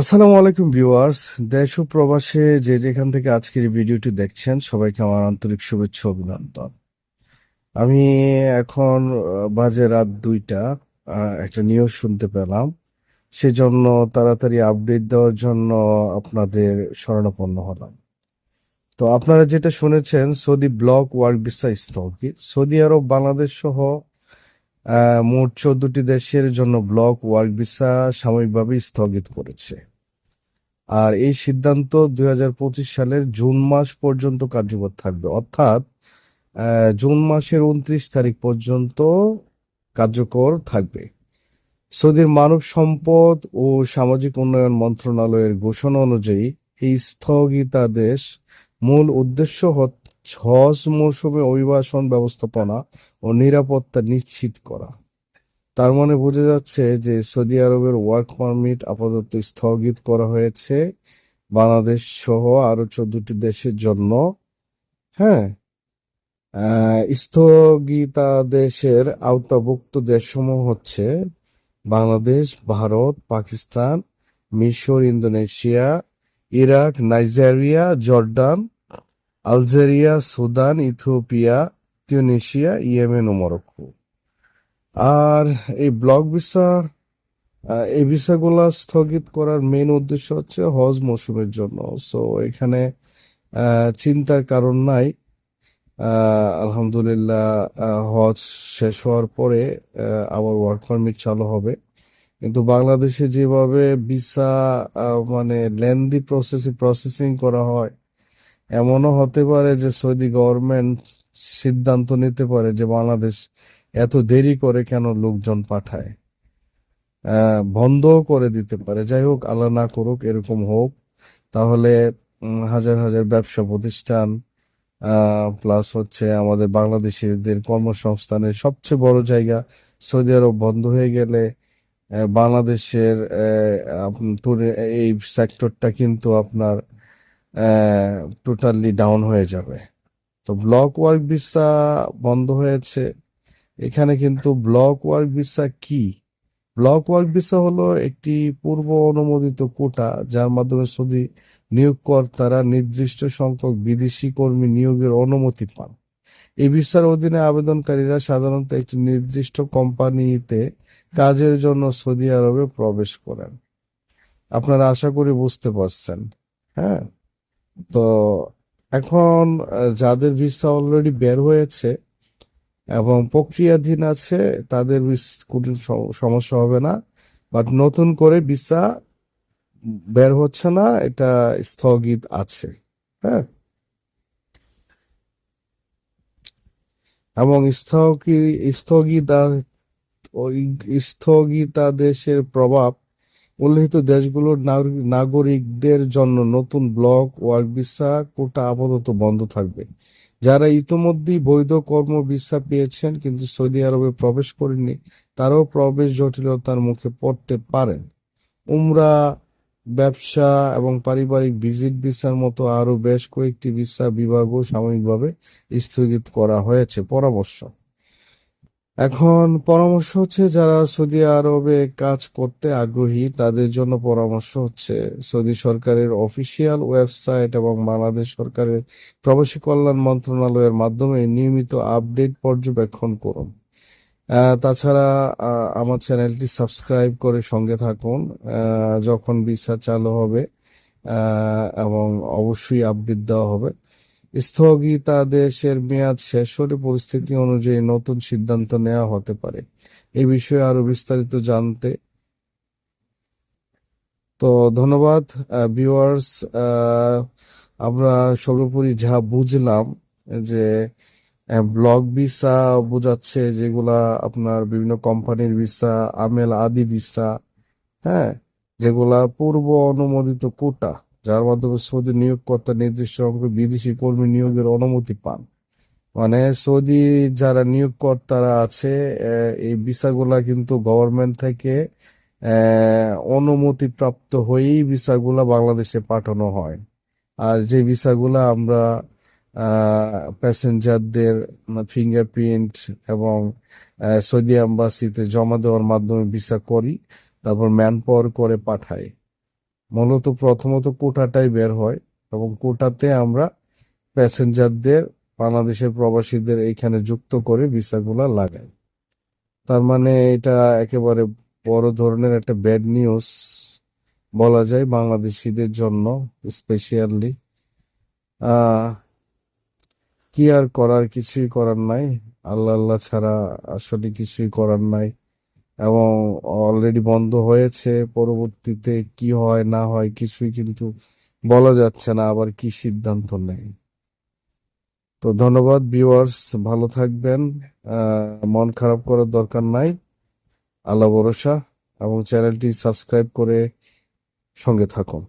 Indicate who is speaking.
Speaker 1: আসসালামু আলাইকুম ভিউয়ার্স। দেশ প্রবাসে যে যেখান থেকে আজকের ভিডিওটি দেখছেন, সবাইকে আমার আন্তরিক শুভেচ্ছা অভিনন্দন। আমি এখন বাজে রাত দুইটা একটা নিউজ শুনতে পেলাম। সেজন্য তাড়াতাড়ি আপডেট দেওয়ার জন্য আপনাদের শরণাপন্ন হলাম। তো আপনারা যেটা শুনেছেন, সৌদি ব্লক ওয়ার্ক ভিসা স্থগিত। সৌদি আরব, বাংলাদেশ সহ মোট চোদ্দটি দেশের জন্য ব্লক ওয়ার্ক ভিসা সাময়িকভাবে স্থগিত করেছে। আর এই সিদ্ধান্ত দু হাজার পঁচিশ সালের জুন মাস পর্যন্ত কার্যকর থাকবে। অর্থাৎ জুন মাসের উনত্রিশ তারিখ পর্যন্ত কার্যকর থাকবে। সৌদির মানব সম্পদ ও সামাজিক উন্নয়ন মন্ত্রণালয়ের ঘোষণা অনুযায়ী এই স্থগিতাদেশ মূল উদ্দেশ্য হচ্ছে হজ মৌসুমে অভিবাসন ব্যবস্থাপনা ও নিরাপত্তা নিশ্চিত করা। তার মানে বোঝা যাচ্ছে যে সৌদি আরবের ওয়ার্ক পারমিট আপাতত স্থগিত করা হয়েছে। বাংলাদেশ সহ আরও চোদ্দটি দেশের জন্য। হ্যাঁ স্থগিতাদেশের আওতাভুক্ত দেশসমূহ হচ্ছে বাংলাদেশ, ভারত, পাকিস্তান, মিশর, Indonesia, Iraq, Nigeria, Jordan Algeria, Sudan, Ethiopia Tunisia Yemen ও মরক্কো। আর এই ব্লক ভিসা এই ভিসাগুলা স্থগিত করার মেন উদ্দেশ্য হচ্ছে হজ মৌসুমের জন্য। সো এখানে চিন্তার কারণ নাই। আলহামদুলিল্লাহ হজ শেষ হওয়ার পরে আবার ওয়ার্ক পারমিট চালু হবে। কিন্তু বাংলাদেশে যেভাবে ভিসা মানে লেন্দি প্রসেসিং প্রসেসিং করা হয় এমনও হতে পারে যে সৌদি গভর্নমেন্ট সিদ্ধান্ত নিতে পারে যে বাংলাদেশ এত দেরি করে কেন লোকজন পাঠায়। আহ, বন্ধও করে দিতে পারে। যাই হোক আল্লাহ না করুক এরকম হোক। তাহলে হাজার হাজার ব্যবসা প্রতিষ্ঠান প্লাস হচ্ছে আমাদের বাংলাদেশিদের কর্মসংস্থানের সবচেয়ে বড় জায়গা সৌদি আরব বন্ধ হয়ে গেলে বাংলাদেশের এই সেক্টরটা কিন্তু আপনার টোটালি ডাউন হয়ে যাবে। তো ব্লক ওয়ার্ক ভিসা বন্ধ হয়েছে। এখানে কিন্তু ব্লক ওয়ার্ক ভিসা কি? ব্লক ওয়ার্ক ভিসা হলো একটি পূর্ব অনুমোদিত কোটা, যার মাধ্যমে সৌদি নিয়োগকর্তারা নির্দিষ্ট সংখ্যক বিদেশি কর্মী নিয়োগের অনুমতি পান। এই ভিসার অধীনে আবেদনকারীরা সাধারণত একটি নির্দিষ্ট কোম্পানিতে কাজের জন্য সৌদি আরবে প্রবেশ করেন। আপনারা আশা করি বুঝতে পারছেন। হ্যাঁ? তো এখন যাদের ভিসা অলরেডি বের হয়েছে এবং প্রক্রিয়াধীন আছে, তাদের কোনো সমস্যা হবে না। বাট নতুন করে ভিসা বের হচ্ছে না, এটা স্থগিত আছে। হ্যাঁ? এবং স্থগি স্থগিতা ওই স্থগিতাদেশের প্রভাব উল্লিখিত দেশগুলোর নাগরিক- নাগরিকদের জন্য নতুন ব্লক, ওয়ার্ক ভিসা, কোটা আপাতত বন্ধ থাকবে। যারা ইতোমধ্যেই বৈধ কর্ম ভিসা পেয়েছেন কিন্তু সৌদি আরবে প্রবেশ করেননি, তারাও প্রবেশ জটিলতার মুখে পড়তে পারেন। উমরা, ব্যবসা এবং পারিবারিক ভিজিট ভিসার মতো আরও বেশ কয়েকটি ভিসা বিভাগও সাময়িকভাবে স্থগিত করা হয়েছে। পরামর্শ। এখন পরামর্শ হচ্ছে যারা সৌদি আরবে কাজ করতে আগ্রহী, তাদের জন্য পরামর্শ হচ্ছে সৌদি সরকারের অফিসিয়াল ওয়েবসাইট এবং বাংলাদেশ সরকারের প্রবাসী কল্যাণ মন্ত্রণালয়ের মাধ্যমে নিয়মিত আপডেট পর্যবেক্ষণ করুন। তাছাড়া আমার চ্যানেলটি সাবস্ক্রাইব করে সঙ্গে থাকুন। যখন ভিসা চালু হবে এবং অবশ্যই আপডেট দেওয়া হবে। স্থগিতাদেশের মেয়াদ শেষ হলে পরিস্থিতি অনুযায়ী নতুন সিদ্ধান্ত নেওয়া হতে পারে। এই বিষয়ে আরও বিস্তারিত জানতে তো ধন্যবাদ ভিউয়ার্স আমরা সর্বোপরি যা বুঝলাম যে ব্লক ভিসা বোঝাচ্ছে যেগুলা আপনার বিভিন্ন কোম্পানির ভিসা আমেল আদি ভিসা হ্যাঁ যেগুলা পূর্ব অনুমোদিত কোটা যার মাধ্যমে সৌদি নিয়োগকর্তা নির্দিষ্ট সংখ্যক বিদেশি কর্মী নিয়োগের অনুমতি পান। মানে সৌদি যারা নিয়োগকর্তারা আছে এই ভিসাগুলা কিন্তু গভর্নমেন্ট থেকে অনুমতি প্রাপ্ত হয়েই ভিসাগুলা বাংলাদেশে পাঠানো হয়। আর যে ভিসাগুলা আমরা প্যাসেঞ্জারদের ফিঙ্গারপ্রিন্ট এবং সৌদি এম্বাসিতে জমা দেওয়ার মাধ্যমে ভিসা করি, তারপর ম্যান পাওয়ার করে পাঠাই। মূলত প্রথমত কোটাটাই বের হয় এবং কোটাতে আমরা প্যাসেঞ্জারদের, বাংলাদেশের প্রবাসীদের এইখানে যুক্ত করে ভিসাগুলা লাগাই। তার মানে এটা একেবারে বড় ধরনের একটা ব্যাড নিউজ বলা যায় বাংলাদেশিদের জন্য স্পেশালি কি আর করার কিছুই করার নাই। আল্লাহ আল্লাহ ছাড়া আসলে কিছুই করার নাই। এবং অলরেডি বন্ধ হয়েছে, পরবর্তীতে কি হয়, না হয় কিছুই কিন্তু বলা যাচ্ছে না, আবার কি সিদ্ধান্ত নেয়। তো ধন্যবাদ ভিউয়ার্স ভালো থাকবেন। মন খারাপ করার দরকার নাই। আল্লাহ ভরসা এবং চ্যানেলটি সাবস্ক্রাইব করে সঙ্গে থাকুন।